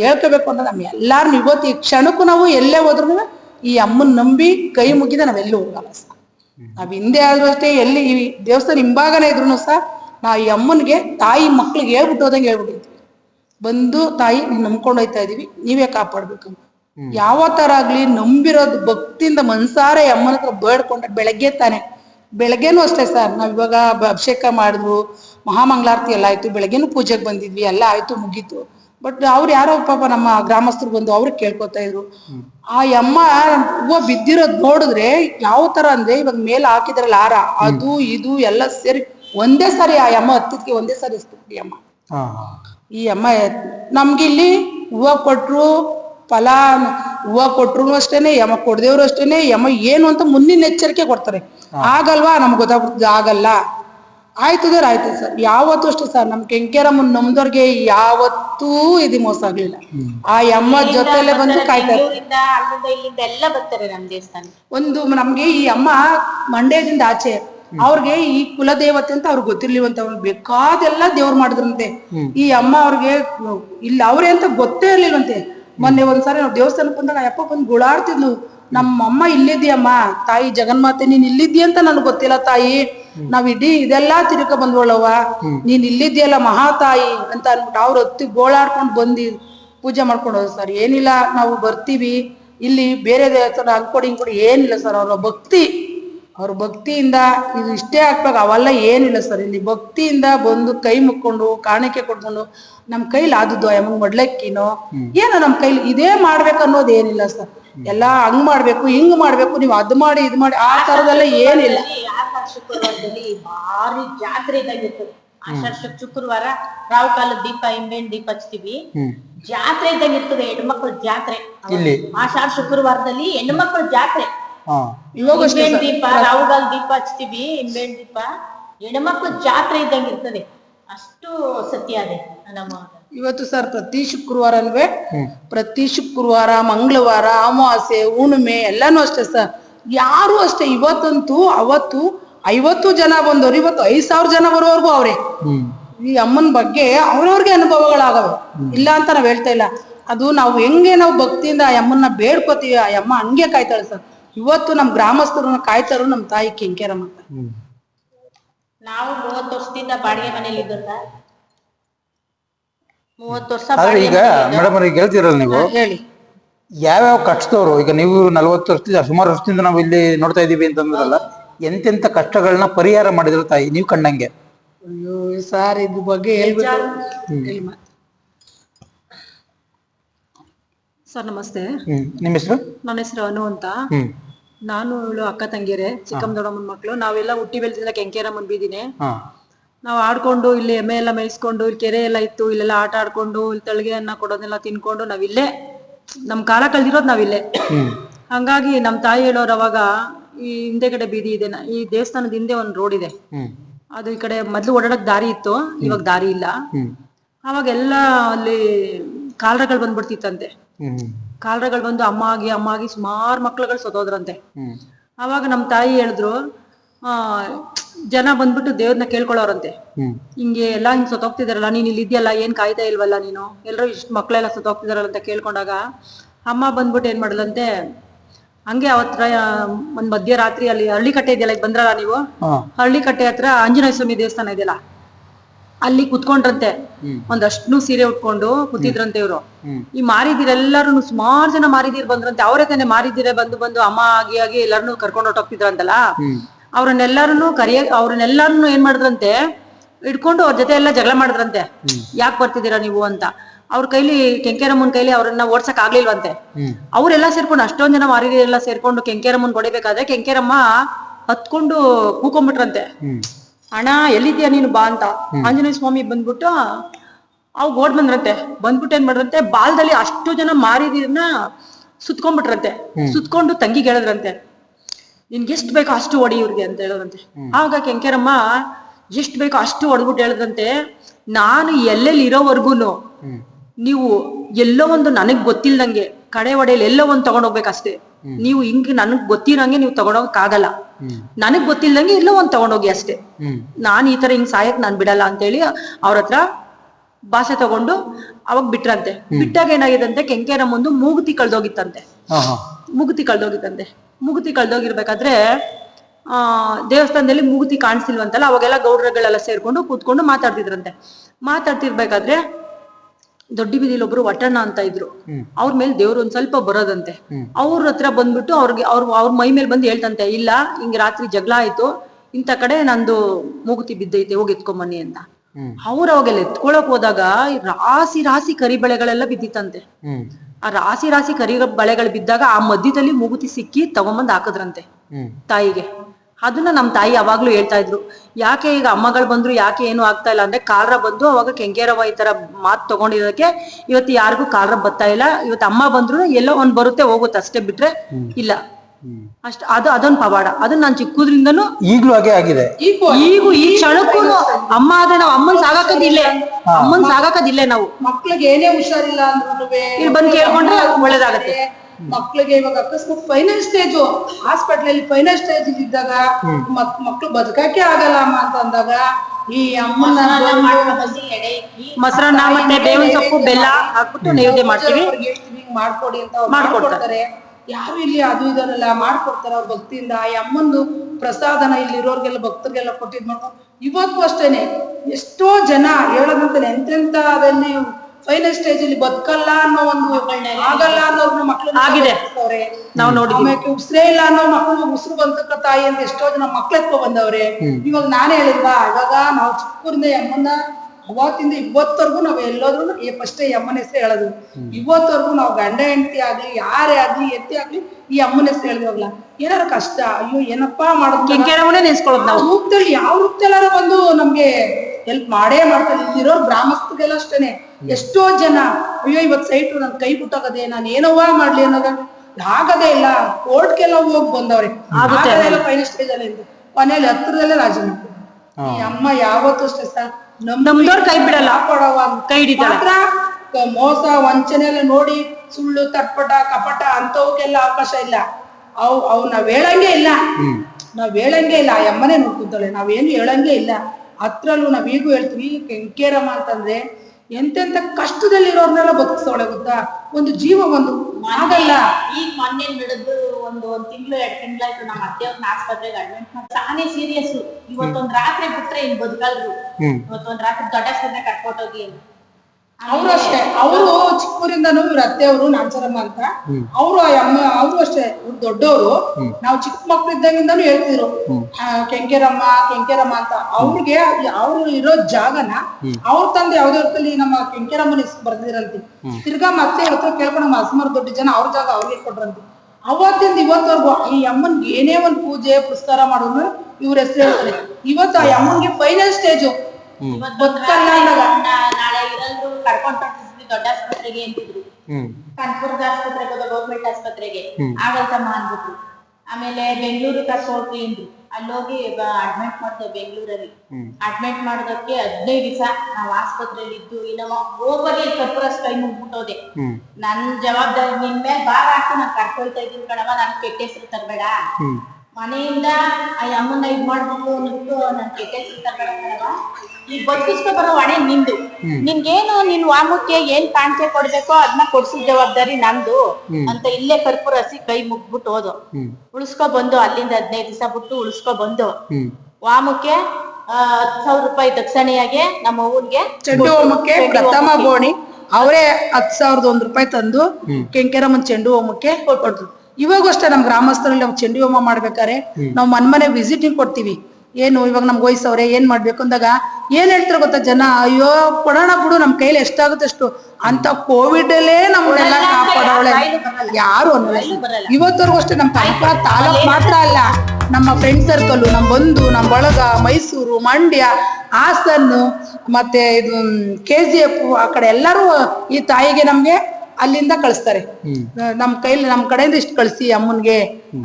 ಹೇಳ್ಕೋಬೇಕು ಅಂದ್ರೆ ನಮ್ಮ ಎಲ್ಲಾರು ಇವತ್ತು ಈ ಕ್ಷಣಕ್ಕೂ ನಾವು ಎಲ್ಲೇ ಹೋದ್ರು ಈ ಅಮ್ಮನ್ ನಂಬಿ ಕೈ ಮುಗಿದ ನಾವೆಲ್ಲೂ ಹೋಗಲ್ಲ ಸರ್. ನಾವ್ ಹಿಂದೆ ಆದ್ರೂ ಅಷ್ಟೇ ಎಲ್ಲಿ ಈ ದೇವಸ್ಥಾನ ಹಿಂಭಾಗನೇ ಇದ್ರು ಸರ್, ನಾವು ಈ ಅಮ್ಮನಿಗೆ, ತಾಯಿ ಮಕ್ಳಿಗೆ ಹೇಳ್ಬಿಟ್ಟು ಹೋದಂಗೆ ಹೇಳ್ಬಿಟ್ಟಿದ್ವಿ. ಬಂದು ತಾಯಿ ನಂಬ್ಕೊಂಡ್ ಹೋಯ್ತಾ ಇದೀವಿ ನೀವೇ ಕಾಪಾಡ್ಬೇಕು. ಯಾವ ತರ ಆಗ್ಲಿ ನಂಬಿರೋದು ಭಕ್ತಿಯಿಂದ ಮನ್ಸಾರೆ ಅಮ್ಮನ ಹತ್ರ ಬೇಡ್ಕೊಂಡ್ರೆ ಬೆಳಗ್ಗೆ ತಾನೆ. ಬೆಳಗ್ಗೆನೂ ಅಷ್ಟೇ ಸರ್ ನಾವ್ ಇವಾಗ ಅಭಿಷೇಕ ಮಾಡಿದ್ವು ಮಹಾಮಂಗಳಾರತಿ ಎಲ್ಲ ಆಯ್ತು ಬೆಳಗ್ಗೆನೂ ಪೂಜೆಗೆ ಬಂದಿದ್ವಿ ಎಲ್ಲ ಆಯ್ತು ಮುಗೀತು. ಬಟ್ ಅವ್ರು ಯಾರೋ ಪಾಪ ನಮ್ಮ ಗ್ರಾಮಸ್ಥರು ಬಂದು ಅವ್ರು ಕೇಳ್ಕೊತಾ ಇದ್ರು. ಆ ಅಮ್ಮ ಹೂವ ಬಿದ್ದಿರೋದ್ ನೋಡಿದ್ರೆ ಯಾವ ತರ ಅಂದ್ರೆ ಇವಾಗ ಮೇಲೆ ಹಾಕಿದ್ರಲ್ಲ ಹಾರ ಅದು ಇದು ಎಲ್ಲ ಸೇರಿ ಒಂದೇ ಸಾರಿ ಆ ಅಮ್ಮ ಹತ್ತಿದ್ಕೆ ಒಂದೇ ಸಾರಿ ಅಮ್ಮ ಈ ಅಮ್ಮ ನಮ್ಗಿಲ್ಲಿ ಹೂವ ಕೊಟ್ರು ಫಲ ಹೂವ ಕೊಟ್ರು ಅಷ್ಟೇನೆ ಯಮ್ಮ ಕೊಡ್ದೇವ್ರು ಅಷ್ಟೇನೆ ಯಮ್ಮ ಏನು ಅಂತ ಮುಂದಿನ ಎಚ್ಚರಿಕೆ ಕೊಡ್ತಾರೆ. ಆಗಲ್ವಾ? ನಮ್ಗೆ ಗೊತ್ತಾಗ್ಬಿಡ್ತದೆ ಆಗಲ್ಲ. ಆಯ್ತದಾರ ಆಯ್ತು ಸರ್. ಯಾವತ್ತು ಅಷ್ಟೇ ಸರ್ ನಮ್ ಕೆಂಕೇರಮ್ಮನ್ ನಮ್ದವ್ರಿಗೆ ಯಾವತ್ತೂ ಇದು ಮೋಸ ಆಗ್ಲಿಲ್ಲ. ಆ ಅಮ್ಮ ಜೊತೆಲೆ ಬಂದು ಕಾಯ್ತಾರೆ.
ಬೆಂಗಳೂರಿಂದ ಇಲ್ಲಿಂದ ಎಲ್ಲ ಬರ್ತಾರೆ ನಮ್ ದೇವಸ್ಥಾನಕ್ಕೆ.
ಒಂದು ನಮ್ಗೆ ಈ ಅಮ್ಮ ಮಂಡ್ಯದಿಂದ ಆಚೆ ಅವ್ರಿಗೆ ಈ ಕುಲದೇವತೆ ಅಂತ ಅವ್ರಿಗೆ ಗೊತ್ತಿರ್ಲಿವಂತ ಅವ್ರಿಗೆ ಬೇಕಾದೆಲ್ಲ ದೇವ್ರು ಮಾಡಿದ್ರಂತೆ. ಈ ಅಮ್ಮ ಅವ್ರಿಗೆ ಇಲ್ಲ ಅವ್ರೆ ಅಂತ ಗೊತ್ತೇ ಇರ್ಲಿಲ್ವಂತೆ. ಮೊನ್ನೆ ಒಂದ್ಸಾರಿ ನಾವು ದೇವಸ್ಥಾನಕ್ಕೆ ಬಂದಾಗ ಅಪ್ಪ ಬಂದು ಗುಳಾಡ್ತಿದ್ಲು. ನಮ್ಮ ಅಮ್ಮ ಇಲ್ಲಿದ್ಯಮ್ಮ. ತಾಯಿ ಜಗನ್ಮಾತೆ ನೀನ್ ಇಲ್ಲಿದ್ದೀಯ ಅಂತ ನನ್ಗೆ ಗೊತ್ತಿಲ್ಲ ತಾಯಿ. ನಾವ್ ಇಡೀ ಇದೆಲ್ಲಾ ತಿರುಕ ಬಂದ್ವಳವ್ವ. ನೀನ್ ಇಲ್ಲಿದ್ಯಲ್ಲ ಮಹಾತಾಯಿ ಅಂತ ಅನ್ಬಿಟ್ಟು ಅವ್ರ ಹತ್ತಿ ಗೋಳಾಡ್ಕೊಂಡು ಬಂದಿ ಪೂಜೆ ಮಾಡ್ಕೊಂಡು ಹೋದ್ ಸರ್. ಏನಿಲ್ಲ ನಾವು ಬರ್ತೀವಿ. ಇಲ್ಲಿ ಬೇರೆ ದೇವಸ್ಥಾನ ಆಗ್ಕೊಡಿ ಹಿಂಗ್ ಕೊಡಿ. ಏನಿಲ್ಲ ಸರ್ ಅವ್ರ ಭಕ್ತಿ. ಅವ್ರ ಭಕ್ತಿಯಿಂದ ಇದು ಇಷ್ಟೇ ಆಗ್ಬೇಕು. ಅವೆಲ್ಲ ಏನಿಲ್ಲ ಸರ್. ಇಲ್ಲಿ ಭಕ್ತಿಯಿಂದ ಬಂದು ಕೈ ಮುಕ್ಕೊಂಡು ಕಾಣಿಕೆ ಕೊಟ್ಕೊಂಡು ನಮ್ ಕೈಲಿ ಆದದ್ದು ಯಮಂಗ್ ಮಡ್ಲಕ್ಕಿನೋ ಏನೋ ನಮ್ ಕೈಲಿ ಇದೇ ಮಾಡ್ಬೇಕು ಅನ್ನೋದು ಏನಿಲ್ಲ ಸರ್. ಎಲ್ಲಾ ಹಂಗ್ ಮಾಡ್ಬೇಕು ಹಿಂಗ್ ಮಾಡ್ಬೇಕು ನೀವು ಅದ್ ಮಾಡಿ ಇದ್ ಮಾಡಿ ಆ ತರದೆಲ್ಲ ಏನಿಲ್ಲ.
ಭಾರಿ ಜಾತ್ರೆ ಇದ್ದಂಗಿರ್ತದೆ ಆಷಾಢ ಶುಕ್ರವಾರ ರಾವ್ ಕಾಲ ದೀಪ ಇಂಬೇನ್ ದೀಪ ಹಚ್ತೀವಿ. ಜಾತ್ರೆ ಇದ್ದಂಗೆ ಇರ್ತದೆ ಹೆಣ್ಮಕ್ಳ ಜಾತ್ರೆ.
ಇಲ್ಲಿ?
ಆಷಾಢ ಶುಕ್ರವಾರದಲ್ಲಿ ಹೆಣ್ಮಕ್ಳ ಜಾತ್ರೆ.
ಇವಾಗ.
ದೀಪ? ರಾವುಗಾಲ್ ದೀಪ ಹಚ್ತೀವಿ ಹಿಂಬೆನ್ ದೀಪ? ಹೆಣ್ಮಕ್ಳ ಜಾತ್ರೆ ಇದ್ದಂಗೆ ಇರ್ತದೆ. ಅಷ್ಟು ಸತ್ಯ ಅದೇ ನಮ್ಮ
ಇವತ್ತು ಸರ್ ಪ್ರತಿ ಶುಕ್ರವಾರ ಅಲ್ವೇ? ಪ್ರತಿ ಶುಕ್ರವಾರ ಮಂಗಳವಾರ ಅಮಾವಾಸ್ಯೆ ಹುಣ್ಣಿಮೆ ಎಲ್ಲಾನು ಅಷ್ಟೇ ಸರ್. ಯಾರು ಅಷ್ಟೇ ಇವತ್ತಂತೂ ಅವತ್ತು ಐವತ್ತು ಜನ ಬಂದವ್ರು ಇವತ್ತು ಐದ್ ಸಾವಿರ ಜನ ಬರೋವರೆಗೂ ಅವ್ರೆ. ಈ ಅಮ್ಮನ ಬಗ್ಗೆ ಅವ್ರವ್ರಿಗೆ ಅನುಭವಗಳಾಗವೆ. ಇಲ್ಲ ಅಂತ ನಾವ್ ಹೇಳ್ತಾ ಇಲ್ಲ. ಅದು ನಾವು ಹೆಂಗೆ ನಾವು ಭಕ್ತಿಯಿಂದ ಆ ಅಮ್ಮನ್ನ ಬೇಡ್ಕೋತೀವಿ ಆ ಅಮ್ಮ ಹಂಗೆ ಕಾಯ್ತಾಳೆ ಸರ್. ಇವತ್ತು ನಮ್ ಗ್ರಾಮಸ್ಥರನ್ನ ಕಾಯ್ತಾರು ನಮ್ ತಾಯಿ ಕೆಂಕೇರಮ್ಮ ಅಂತ.
ನಾವು ಮೂವತ್ತು ವರ್ಷದಿಂದ ಬಾಡಿಗೆ ಮನೇಲಿ ಇದ್ದ ಮೂವತ್ತು ವರ್ಷ
ಆದ್ರೆ ಈಗ. ಮೇಡಮ್ ಹೇಳ್ತಿರಲ್ಲ ನೀವು?
ಹೇಳಿ.
ಯಾವ್ಯಾವ ಕಷ್ಟದವರು ಈಗ ನೀವು ನಲವತ್ತು ವರ್ಷದಿಂದ ಸುಮಾರು ವರ್ಷದಿಂದ ನಾವು ಇಲ್ಲಿ ನೋಡ್ತಾ ಇದೀವಿ ಅಂತಂದ್ರಲ್ಲ ಎಂತೆಂತ ಕಷ್ಟಗಳನ್ನ ಪರಿಹಾರ ಮಾಡಿದ್ರು ತಾಯಿ ನೀವು ಕಂಡಂಗೆ?
ಅಯ್ಯೋ ಸರ್ ಇದ್ರ ಬಗ್ಗೆ ಹೇಳ್ಬೇಕು ಹೇಳಿ ಮಾ.
ಸರ್ ನಮಸ್ತೆ.
ಹ್ಮ್. ನಿಮ್ಮ ಹೆಸರು?
ನನ್ನ ಹೆಸರು ಅನು ಅಂತ.
ಹ್ಮ್.
ನಾನು ಇವಳು ಅಕ್ಕ ತಂಗಿಯರೆ ಚಿಕ್ಕಮ್ಮ ದೊಡ್ಡಮ್ಮನ ಮಕ್ಕಳು. ನಾವೆಲ್ಲ ಹುಟ್ಟಿ ಬೆಳೆದಿಂದ ಕೆಂಕೇರಮ್ಮನ್ ಬೀದಿನೇ
ಹಾ.
ನಾವು ಆಡ್ಕೊಂಡು ಇಲ್ಲಿ ಎಮ್ಮೆ ಎಲ್ಲ ಮೇಯಿಸ್ಕೊಂಡು ಇಲ್ಲಿ ಕೆರೆ ಎಲ್ಲ ಇತ್ತು ಇಲ್ಲೆಲ್ಲ ಆಟ ಆಡ್ಕೊಂಡು ಇಲ್ಲಿ ತಳಿಗೆ ಅನ್ನ ಕೊಡೋದನ್ನೆಲ್ಲ ತಿನ್ಕೊಂಡು ನಾವಿಲ್ಲೇ. ನಮ್ ಕಾಲ ಕಳ್ದಿರೋದು ನಾವಿಲ್ಲೇ. ಹಂಗಾಗಿ ನಮ್ ತಾಯಿ ಹೇಳೋರು ಅವಾಗ ಈ ಹಿಂದೆ ಕಡೆ ಬೀದಿ ಇದೆ ನ- ಈ ದೇವಸ್ಥಾನದ ಹಿಂದೆ ಒಂದ್ ರೋಡ್ ಇದೆ. ಅದು ಈ ಕಡೆ ಮೊದ್ಲು ಓಡಾಡಕ್ ದಾರಿ ಇತ್ತು ಇವಾಗ ದಾರಿ ಇಲ್ಲ. ಅವಾಗ ಎಲ್ಲ ಅಲ್ಲಿ ಕಾಲ್ರಗಳು ಬಂದ್ಬಿಡ್ತಿತ್ತಂತೆ ಕಾಲರಗಳು ಬಂದು ಅಮ್ಮ ಆಗಿ ಅಮ್ಮ ಆಗಿ ಸುಮಾರು ಮಕ್ಳುಗಳು ಸತ್ತೋದ್ರಂತೆ ಅವಾಗ ನಮ್ ತಾಯಿ ಹೇಳಿದ್ರು ಆ ಜನ ಬಂದ್ಬಿಟ್ಟು ದೇವ್ರನ್ನ ಕೇಳ್ಕೊಳ್ಳೋರಂತೆ. ಹಿಂಗೆ ಎಲ್ಲ ಹಿಂಗ್ ಸತ್ತೋಗ್ತಿದಾರಲ್ಲ ನೀನ್ ಇಲ್ಲಿ ಇದೆಯಲ್ಲ ಏನ್ ಕಾಯ್ತಾ ಇಲ್ವಲ್ಲ ನೀನು? ಎಲ್ಲರೂ ಇಷ್ಟು ಮಕ್ಳೆಲ್ಲ ಸತೋಗ್ತಿದಾರಲ್ಲ ಅಂತ ಕೇಳ್ಕೊಂಡಾಗ ಅಮ್ಮ ಬಂದ್ಬಿಟ್ಟು ಏನ್ ಮಾಡ್ಲಂತೆ? ಹಂಗೆ ಅವತ್ರ ಒಂದ್ ಮಧ್ಯರಾತ್ರಿ ಅಲ್ಲಿ ಹಳ್ಳಿಕಟ್ಟೆ ಇದೆಯಲ್ಲ ಈಗ ಬಂದ್ರಲ್ಲ ನೀವು?
ಹಳ್ಳಿ
ಕಟ್ಟೆ ಹತ್ರ ಆಂಜನೇಯ ಸ್ವಾಮಿ ದೇವಸ್ಥಾನ ಇದೆಯಲ್ಲ? ಅಲ್ಲಿ ಕುತ್ಕೊಂಡ್ರಂತೆ. ಒಂದಷ್ಟು ಸೀರೆ ಉಟ್ಕೊಂಡು ಕೂತಿದ್ರಂತೆ ಇವ್ರು. ಈ ಮಾರಿದಿರೆಲ್ಲಾರು ಸುಮಾರು ಜನ ಮಾರಿದಿರ್ ಬಂದ್ರಂತೆ. ಅವರೇ ತಾನೆ ಮಾರಿದಿರೆ ಬಂದು ಬಂದು ಅಮ್ಮ ಆಗಿ ಆಗಿ ಎಲ್ಲರನ್ನೂ ಕರ್ಕೊಂಡು ಹೊಟ್ಟೋಗ್ತಿದ್ರಂತಲ್ಲ ಅವ್ರನ್ನೆಲ್ಲಾರನು ಕರಿಯ ಅವ್ರನ್ನೆಲ್ಲಾರನು ಏನ್ ಮಾಡಿದ್ರಂತೆ? ಇಟ್ಕೊಂಡು ಅವ್ರ ಜೊತೆ ಎಲ್ಲ ಜಗಳ ಮಾಡಿದ್ರಂತೆ. ಯಾಕೆ ಬರ್ತಿದ್ದೀರಾ ನೀವು ಅಂತ. ಅವ್ರ ಕೈಲಿ ಕೆಂಕೆರಮ್ಮನ್ ಕೈಲಿ ಅವ್ರನ್ನ ಓಡ್ಸಕ್ ಆಗ್ಲಿಲ್ವಂತೆ. ಅವರೆಲ್ಲ ಸೇರ್ಕೊಂಡು ಅಷ್ಟೊಂದ್ ಜನ ಮಾರಿದಿರೆಲ್ಲ ಸೇರ್ಕೊಂಡು ಕೆಂಕೆರಮ್ಮನ್ ಹೊಡಿಬೇಕಾದ್ರೆ ಕೆಂಕೇರಮ್ಮ ಹತ್ಕೊಂಡು ಕೂಕೊಂಡ್ಬಿಟ್ರಂತೆ ಅಣ್ಣ ಎಲ್ಲಿದ್ಯಾ ನೀನು? ಬಾ ಅಂತ. ಆಂಜನೇಯ ಸ್ವಾಮಿ ಬಂದ್ಬಿಟ್ಟು ಅವ್ ಓಡ್ ಬಂದ್ರಂತೆ. ಬಂದ್ಬಿಟ್ಟು ಏನ್ ಮಾಡ್ರಂತೆ? ಬಾಲ್ದಲ್ಲಿ ಅಷ್ಟು ಜನ ಮಾರಿದಿರನ್ನ ಸುತ್ಕೊಂಡ್ಬಿಟ್ರಂತೆ. ಸುತ್ಕೊಂಡು ತಂಗಿ ಹೇಳಿದ್ರಂತೆ. ನಿನ್ಗೆ ಎಷ್ಟು ಬೇಕೋ ಅಷ್ಟು ಹೊಡಿ ಇವ್ರಿಗೆ ಅಂತ ಹೇಳದಂತೆ ಆಗ ಕೆಂಕೆರಮ್ಮ ಎಷ್ಟು ಬೇಕೋ ಅಷ್ಟು ಹೊಡೆದ್ಬಿಟ್ಟು ಹೇಳದಂತೆ ನಾನು ಎಲ್ಲೆಲ್ಲಿ ಇರೋವರ್ಗುನು ನೀವು ಎಲ್ಲೋ ಒಂದು ನನಗ್ ಗೊತ್ತಿಲ್ದಂಗೆ ಕಡೆ ಒಡೆಯಲ್ಲಿ ಎಲ್ಲೋ ಒಂದು ತಗೊಂಡೋಗ್ಬೇಕಷ್ಟೇ ನೀವು ಹಿಂಗ್ ನನಗ್ ಗೊತ್ತಿರಂಗೆ ನೀವು ತಗೊಂಡೋಗಕ್ಕಾಗಲ್ಲ ನನಗ್ ಗೊತ್ತಿಲ್ದಂಗೆ ಎಲ್ಲೋ ಒಂದ್ ತಗೊಂಡೋಗಿ ಅಷ್ಟೇ. ನಾನ್ ಈ ತರ ಹಿಂಗ್ ಸಾಯಕ್ ನಾನ್ ಬಿಡಲ್ಲ ಅಂತೇಳಿ ಅವ್ರ ಹತ್ರ ಭಾಷೆ ತಗೊಂಡು ಅವಾಗ ಬಿಟ್ರಂತೆ. ಬಿಟ್ಟಾಗ ಏನಾಗಿದಂತೆ ಮುಂದೆ ಮೂಗುತಿ ಕಳ್ದೋಗಿತ್ತಂತೆ. ಮುಗುತಿ ಕಳ್ದೋಗಿತ್ತಂತೆ. ಮುಗುತಿ ಕಳ್ದೋಗಿರ್ಬೇಕಾದ್ರೆ ಆ ದೇವಸ್ಥಾನದಲ್ಲಿ ಮೂಗುತಿ ಕಾಣಿಸ್ತಿಲ್ವಂತಲ್ಲ ಅವಾಗೆಲ್ಲ ಗೌಡ್ರಗಳೆಲ್ಲ ಸೇರ್ಕೊಂಡು ಕೂತ್ಕೊಂಡು ಮಾತಾಡ್ತಿದ್ರಂತೆ. ಮಾತಾಡ್ತಿರ್ಬೇಕಾದ್ರೆ ದೊಡ್ಡ ಬೀದಿಲಿ ಒಬ್ರು ವಟಣ್ಣ ಅಂತ ಇದ್ರು. ಅವ್ರ ಮೇಲೆ ದೇವ್ರು ಒಂದ್ ಸ್ವಲ್ಪ ಬರೋದಂತೆ. ಅವ್ರ ಹತ್ರ ಬಂದ್ಬಿಟ್ಟು ಅವ್ರಿಗೆ ಅವ್ರ ಅವ್ರ ಮೈ ಮೇಲೆ ಬಂದು ಹೇಳ್ತಂತೆ ಇಲ್ಲ ಹಿಂಗ್ ರಾತ್ರಿ ಜಗಳ ಆಯ್ತು ಇಂತ ಕಡೆ ನಂದು ಮೂಗುತಿ ಬಿದ್ದೈತೆ ಹೋಗಿ ಎತ್ಕೊಂಬನ್ನಿ ಅಂತ. ಅವ್ರ ಅವಾಗೆಲ್ಲ ಎತ್ಕೊಳಕ್ ಹೋದಾಗ ರಾಸಿ ರಾಸಿ ಕರಿಬಳೆಗಳೆಲ್ಲ ಬಿದ್ದಿತ್ತಂತೆ.
ಹ್ಮ್.
ಆ ರಾಸಿ ರಾಸಿ ಕರಿ ಬಳೆಗಳು ಬಿದ್ದಾಗ ಆ ಮಧ್ಯದಲ್ಲಿ ಮೂಗುತಿ ಸಿಕ್ಕಿ ತಗೊಂಬಂದ್ ಹಾಕದ್ರಂತೆ ತಾಯಿಗೆ. ಅದನ್ನ ನಮ್ಮ ತಾಯಿ ಯಾವಾಗ್ಲೂ ಹೇಳ್ತಾ ಇದ್ರು. ಯಾಕೆ ಈಗ ಅಮ್ಮಗಳು ಬಂದ್ರು ಯಾಕೆ ಏನು ಆಗ್ತಾ ಇಲ್ಲ ಅಂದ್ರೆ ಕಾಲರ ಬಂದು ಅವಾಗ ಕೆಂಗೇರವ ಈ ತರ ಮಾತ್ ತಗೊಂಡಿರೋದಕ್ಕೆ ಇವತ್ತು ಯಾರಿಗೂ ಕಾಲರ ಬರ್ತಾ ಇಲ್ಲ. ಇವತ್ತು ಅಮ್ಮ ಬಂದ್ರು ಎಲ್ಲೋ ಒಂದ್ ಬರುತ್ತೆ ಹೋಗುತ್ತೆ ಅಷ್ಟೇ ಬಿಟ್ರೆ ಇಲ್ಲ. ಅಷ್ಟ ಅದು ಅದೊಂದ್ ಪವಾಡ. ಅದನ್ನ ನಾನ್ ಚಿಕ್ಕದ್ರಿಂದನು
ಈಗ್ಲೂ ಹಾಗೆ ಆಗಿದೆ.
ಈಗೂ ಈ ಕ್ಷಣಕ್ಕೂ ಅಮ್ಮ ಆದ್ರೆ ನಾವು ಅಮ್ಮನ್ ಸಾಗಾಕದಿಲ್ಲೇ. ಅಮ್ಮನ್ ಸಾಗಾಕದಿಲ್ಲೇ ನಾವು.
ಮಕ್ಳಿಗೆ ಏನೇ ಹುಷಾರಿಲ್ಲ ಅಂದ್ರೂ
ಇಲ್ಲಿ ಬಂದ್ ಕೇಳ್ಕೊಂಡ್ರೆ ಒಳ್ಳೇದಾಗತ್ತೆ.
ಮಕ್ಳಿಗೆ ಇವಾಗ ಅಕಸ್ಮಾತ್ ಫೈನಲ್ ಸ್ಟೇಜ್ ಹಾಸ್ಪಿಟಲ್ ಅಲ್ಲಿ ಫೈನಲ್ ಸ್ಟೇಜ್ ಇದ್ದಾಗ ಮಕ್- ಮಕ್ಳು ಬದುಕಕ್ಕೆ ಆಗಲ್ಲ ಅಮ್ಮ ಅಂತ ಅಂದಾಗ ಈ ಅಮ್ಮನ
ಮೊಸರನ್ನ ಮತ್ತೆ ಬೇವಿನ ಸೊಪ್ಪು ಬೆಲ್ಲ ಹಾಕ್ಬಿಟ್ಟು ನೈವೇದ್ಯ ಮಾಡ್ತೀವಿ.
ಅವ್ರಿಗೆ ಹೇಳ್ತೀವಿ, ಹಿಂಗ್ ಮಾಡ್ಕೊಡಿ ಅಂತ ಅವ್ರು
ಮಾಡ್ಕೊಡ್ತಾರೆ.
ಯಾರು ಇಲ್ಲಿ ಅದು ಇದನ್ನೆಲ್ಲ ಮಾಡ್ಕೊಡ್ತಾರೆ ಅವ್ರ ಭಕ್ತಿಯಿಂದ. ಈ ಅಮ್ಮಂದು ಪ್ರಸಾದನ ಇಲ್ಲಿರೋರ್ಗೆಲ್ಲ ಭಕ್ತರಿಗೆಲ್ಲ ಕೊಟ್ಟಿದ್ ಮಾಡ್ಕೊಂಡು ಇವತ್ತು ಅಷ್ಟೇನೆ. ಎಷ್ಟೋ ಜನ ಹೇಳೋದಂತಾನೆ ಎಂತೆಂತದಲ್ಲಿ ಫೈನಲ್ ಸ್ಟೇಜ್ ಅಲ್ಲಿ ಬದುಕಲ್ಲ ಅನ್ನೋ ಒಂದು ಆಗಲ್ಲ ಅನ್ನೋರ್ನ ಮಕ್ಳು
ಆಗಿದೆ. ನಾವು ನೋಡಿ
ಆಮೇಲೆ ಉಸಿರೇ ಇಲ್ಲ ಅನ್ನೋ ಮಕ್ಕಳು ಉಸಿರು ಬಂತಕ್ಕ ತಾಯಿ ಅಂತ ಎಷ್ಟೋ ಜನ ಮಕ್ಳು ಎತ್ಕೊ ಬಂದವ್ರೆ. ಇವಾಗ ನಾನೇ ಹೇಳಿಲ್ವಾ? ಇವಾಗ ನಾವು ಚಿಕ್ಕೂರಿಂದ ಅಮ್ಮನ್ನ ಅವತ್ತಿಂದ ಇವತ್ತವರೆಗೂ ನಾವ್ ಎಲ್ಲೋದ್ರು ಫಸ್ಟ್ ಈ ಅಮ್ಮನ ಹೆಸರು ಹೇಳೋದು. ಇವತ್ತವರೆಗೂ ನಾವು ಗಂಡ ಹೆಂಡತಿ ಆಗ್ಲಿ ಯಾರೇ ಆಗ್ಲಿ ಎತ್ತಿ ಆಗ್ಲಿ ಈ ಅಮ್ಮನ ಹೆಸರು ಹೇಳಿದ್ವಲ್ಲ ಏನಾರ ಕಷ್ಟ ಅಯ್ಯೋ ಏನಪ್ಪಾ ಮಾಡೋದು
ನೆನ್ಸ್ಕೊಳ್ಳೋದು ನಾವು.
ರೂಪದಲ್ಲಿ ಯಾವ ರೂಪದಲ್ಲಾರ ಬಂದು ನಮ್ಗೆ ಹೆಲ್ಪ್ ಮಾಡೇ ಮಾಡ್ತಾರೆ. ಇಲ್ಲಿರೋ ಗ್ರಾಮಸ್ಥರಿಗೆಲ್ಲ ಅಷ್ಟೇನೆ. ಎಷ್ಟೋ ಜನ ಅಯ್ಯೋ ಇವತ್ ಸೈಟ್ ನನ್ ಕೈ ಬಿಟ್ಟೋಗದೆ ನಾನು ಏನೋವಾ ಮಾಡ್ಲಿ ಅನ್ನೋದ ಆಗದೇ ಇಲ್ಲ. ಕೋರ್ಟ್ಗೆಲ್ಲ ಹೋಗಿ ಬಂದವ್ರೆ. ಆಗದೇ ಇಲ್ಲ ಫೈನಲ್ ಸ್ಟೇಜ್ ಅಲ್ಲಿ ಕೊನೆಯಲ್ಲಿ ಹತ್ರದಲ್ಲೇ ರಾಜೀನಾಮೆ ಕೊಟ್ರು. ಈ ಅಮ್ಮ ಯಾವತ್ತೂ ಅಷ್ಟೇ ಸರ್
ನಮ್ದವ್ರ್ ಕೈ ಬಿಡಲ್ಲ.
ಕೊಡವ
ಕೈ ಹಿಡಿತಾರ
ಮಾತ್ರ ಮೋಸ ವಂಚನೆ ಎಲ್ಲ ನೋಡಿ ಸುಳ್ಳು ತಟ್ಪಟ ಕಪಟ ಅಂತವಕ್ಕೆಲ್ಲ ಅವಕಾಶ ಇಲ್ಲ. ಅವ್ ಅವ್ ನಾವ್ ಹೇಳಂಗೆ ಇಲ್ಲ. ನಾವ್ ಹೇಳಂಗೆ ಇಲ್ಲ. ಆ ಅಮ್ಮನೇ ನೋಡ್ಕೊಂತಾಳೆ ನಾವೇನು ಹೇಳಂಗೆ ಇಲ್ಲ. ಹತ್ರಲ್ಲೂ ನಾವೀಗೂ ಈಗೂ ಹೇಳ್ತೀವಿ ಕೆಂಕೇರಮ್ಮ ಅಂತಂದ್ರೆ ಎಂತೆಂತ ಕಷ್ಟದಲ್ಲಿರೋರ್ನೆಲ್ಲ ಬದುಕ್ತಾಳೆ ಗೊತ್ತಾ? ಒಂದು ಜೀವ ಒಂದು ಆಗಲ್ಲ
ಈಗ ಮೊನ್ನೆ ನಡೆದು ಒಂದು ಒಂದ್ ತಿಂಗಳು ಎರಡ್ ತಿಂಗಳಾಯ್ತು ನಮ್ಮ ಅತ್ತೆಯವ್ರನ್ನ ಆಸ್ಪತ್ರೆಗೆ ಅಡ್ಮಿಟ್ ಮಾಡಿ ತಾನೇ ಸೀರಿಯಸ್ ಇವತ್ತೊಂದ್ ರಾತ್ರಿ ಬಿಟ್ರೆ ಇನ್ ಬದುಕಲ್ರು. ಇವತ್ತೊಂದ್ ರಾತ್ರಿ ದೊಡ್ಡ ಕಟ್ಕೊಟ್ಟೋಗಿ
ಅವರು ಅಷ್ಟೇ. ಅವರು ಚಿಕ್ಕೂರಿಂದನೂ ಇವ್ರ ಅತ್ತೆಯವರು ನಾಂಚರಮ್ಮ ಅಂತ. ಅವರು ಅಮ್ಮ ಅವರು ಅಷ್ಟೇ. ಇವ್ರು ದೊಡ್ಡವರು. ನಾವು ಚಿಕ್ಕ ಮಕ್ಳು ಇದ್ದಂಗಿಂದಾನು ಹೇಳ್ತಿದ್ರು ಕೆಂಕೆರಮ್ಮ ಕೆಂಕೆರಮ್ಮ ಕೆಂಕೇರಮ್ಮ ಅಂತ. ಅವ್ರಿಗೆ ಅವ್ರು ಇರೋ ಜಾಗನ ಅವ್ರ ತಂದೆ ಯಾವ್ದೋ ಹೊತ್ತಲ್ಲಿ ನಮ್ಮ ಕೆಂಕೆರಮ್ಮನ ಹೆಸರು ಬರ್ದಿರಂತೆ ತಿರ್ಗಾ ಮತ್ತೆ ಅವ್ರ ಹತ್ರ ಕೇಳ್ಕೊಂಡು ನಮ್ಮ ಹಸ್ಮರ್ ದೊಡ್ಡ ಜನ ಅವ್ರ ಜಾಗ ಅವ್ರಿಗೆ ಕೊಡ್ರಂತೆ ಅವತ್ತಿಂದ ಇವತ್ತವರೆಗೂ ಈ ಅಮ್ಮನ್ಗೆ ಏನೇ ಒಂದ್ ಪೂಜೆ ಪುರಸ್ಕಾರ ಮಾಡೋದು ಇವ್ರ ಹೆಸರು ಹೇಳ್ತಾರೆ. ಇವತ್ತು ಆ ಅಮ್ಮನ್ಗೆ ಫೈನಲ್ ಸ್ಟೇಜು ಬದುಕಲ್ಲ
ಇರಲ್ರು ಕರ್ಕೊಂಡ್ ಹೊರ್ಟಿದ್ವಿ ದೊಡ್ಡ ಆಸ್ಪತ್ರೆಗೆ ಅಂತಿದ್ರು. ಕಾನ್ಪುರದ ಆಸ್ಪತ್ರೆಗೆ ಹೋದ ಗೌರ್ಮೆಂಟ್ ಆಸ್ಪತ್ರೆಗೆ. ಆಗಲ್ತಮ್ಮ ಅಂದ್ಬಿಟ್ರು ಆಮೇಲೆ ಬೆಂಗಳೂರು ಕರ್ಕೊಳ್ತಿ ಅಂದ್ರು. ಅಲ್ಲೋಗಿ ಅಡ್ಮಿಟ್ ಮಾಡ್ದೆ ಬೆಂಗಳೂರಲ್ಲಿ. ಅಡ್ಮಿಟ್ ಮಾಡೋದಕ್ಕೆ ಹದಿನೈದು ದಿವಸ ನಾವು ಆಸ್ಪತ್ರೆಯಲ್ಲಿ ಇದ್ದು ಇನ್ನು ಹೋಗೋದೇ ಕರ್ಪೂರ ಕೈ ಮುಗ್ಬಿಟ್ಟೋದೆ. ನನ್ ಜವಾಬ್ದಾರಿ ನಿನ್ ಮೇಲೆ ಭಾರ ಹಾಕಿ ನಾನ್ ಕರ್ಕೊಳ್ತಾ ಇದ್ದೀನಿ ಕಣವ ನನ್ ಕೆಟ್ಟ ಹೆಸರು ತರಬೇಡ. ಮನೆಯಿಂದ ಆ ಅಮ್ಮನ್ನ ಇದ್ ಮಾಡ್ಬೇಕು ಅನ್ನಿಸ್ತು ನನ್ ಕೆಟ್ಟ ಈಗ ಬದುಕಿಸ್ಕೊ ಬರೋ ಹಣೆ ನಿಂದು. ನಿನ್ಗೇನು ನಿನ್ ವಾಮಕ್ಕೆ ಏನ್ ಕಾಣಿಕೆ ಕೊಡ್ಬೇಕೋ ಅದನ್ನ ಕೊಡ್ಸಿದ ಜವಾಬ್ದಾರಿ ನಂದು ಅಂತ ಇಲ್ಲೇ ಕರ್ಪೂರ ಹಸಿ ಕೈ ಮುಗ್ಬಿಟ್ಟು ಹೋದು. ಉಳಿಸ್ಕೊ ಬಂದು ಅಲ್ಲಿಂದ ಹದಿನೈದು ದಿವಸ ಬಿಟ್ಟು ಉಳಿಸ್ಕೊ ಬಂದು. ವಾಮಕ್ಕೆ ಆ, ಹತ್ತು ಸಾವಿರ ರೂಪಾಯಿ ದಕ್ಷಿಣೆಯಾಗೆ ನಮ್ಮ ಅವ್ವನ್ಗೆ
ಚೆಂಡು ಹೋಮಕ್ಕೆ ಪ್ರಥಮ ಬೋಣಿ ಅವರೇ ಹತ್ ಸಾವಿರದ ಒಂದ್ ರೂಪಾಯಿ ತಂದು ಕೆಂಕೆರಮ್ಮನ್ ಚೆಂಡು ಹೋಮಕ್ಕೆ ಕೊಟ್ರು ಇವಾಗೂ ಅಷ್ಟೇ ನಮ್ ಗ್ರಾಮಸ್ಥರಲ್ಲಿ ನಾವು ಚೆಂಡು ಹೋಮ ಮಾಡ್ಬೇಕಾರೆ ನಾವು ಮನ್ ಮನೆ ವಿಸಿಟಿಂಗ್ ಕೊಡ್ತೀವಿ. ಏನು ಇವಾಗ ನಮ್ಗೆ ವಯಸ್ಸವ್ರೆ ಏನ್ ಮಾಡ್ಬೇಕು ಅಂದಾಗ ಏನ್ ಹೇಳ್ತಾರೆ ಗೊತ್ತಾ ಜನ? ಅಯ್ಯೋ ಕೊಡೋಣ ಬಿಡು ನಮ್ ಕೈಲಿ ಎಷ್ಟಾಗುತ್ತೆ ಅಷ್ಟು. ಅಂತ ಕೋವಿಡ್ ಅಲ್ಲೇ ನಮ್ಮನ್ನೆಲ್ಲ ಕಾಪಾಡೋಳೆ. ಯಾರು ಅನ್ನೋಲ್ಲ ಇವತ್ತವರೆಗೂ ಅಷ್ಟೇ ನಮ್ ಕನಕ ತಾಲೂಕ್ ಮಾತ್ರ ಅಲ್ಲ ನಮ್ಮ ಫ್ರೆಂಡ್ ಸರ್ಕಲ್ ನಮ್ ಬಂಧು ನಮ್ ಬಳಗ ಮೈಸೂರು ಮಂಡ್ಯ ಹಾಸನ್ನು ಮತ್ತೆ ಇದು ಕೆ ಜಿ ಎಫ್ ಆ ಕಡೆ ಎಲ್ಲರೂ ಈ ತಾಯಿಗೆ ನಮ್ಗೆ ಅಲ್ಲಿಂದ ಕಳಿಸ್ತಾರೆ. ನಮ್ ಕೈಲಿ ನಮ್ ಕಡೆಯಿಂದ ಇಷ್ಟು ಕಳಿಸಿ ಅಮ್ಮನ್ಗೆ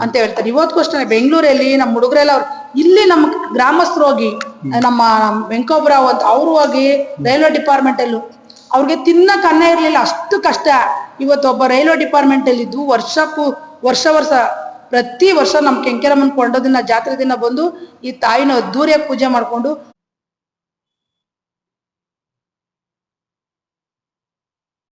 ಅಂತ ಹೇಳ್ತಾರೆ. ಇವತ್ತಿಗೂ ಅಷ್ಟೇ ಬೆಂಗಳೂರಲ್ಲಿ ನಮ್ಮ ಹುಡುಗರೆಲ್ಲ ಅವ್ರು ಇಲ್ಲಿ ನಮ್ಮ ಗ್ರಾಮಸ್ಥರು ಹೋಗಿ ನಮ್ಮ ವೆಂಕೋಬ್ರಾವ್ ಅಂತ ಅವರು ಹೋಗಿ ರೈಲ್ವೆ ಡಿಪಾರ್ಟ್ಮೆಂಟ್ ಅಲ್ಲೂ ಅವ್ರಿಗೆ ತಿನ್ನಕ್ ಅನ್ನ ಇರ್ಲಿಲ್ಲ ಅಷ್ಟು ಕಷ್ಟ. ಇವತ್ತು ಒಬ್ಬ ರೈಲ್ವೆ ಡಿಪಾರ್ಟ್ಮೆಂಟ್ ಅಲ್ಲಿ ಇದ್ದು ವರ್ಷಕ್ಕೂ ವರ್ಷ ವರ್ಷ ಪ್ರತಿ ವರ್ಷ ನಮ್ ಕೆಂಕೆರಮ್ಮನ್ ಕೊಂಡೋದಿನ ಜಾತ್ರೆ ದಿನ ಬಂದು ಈ ತಾಯಿನ ಅದ್ದೂರಿಯಾಗಿ ಪೂಜೆ ಮಾಡ್ಕೊಂಡು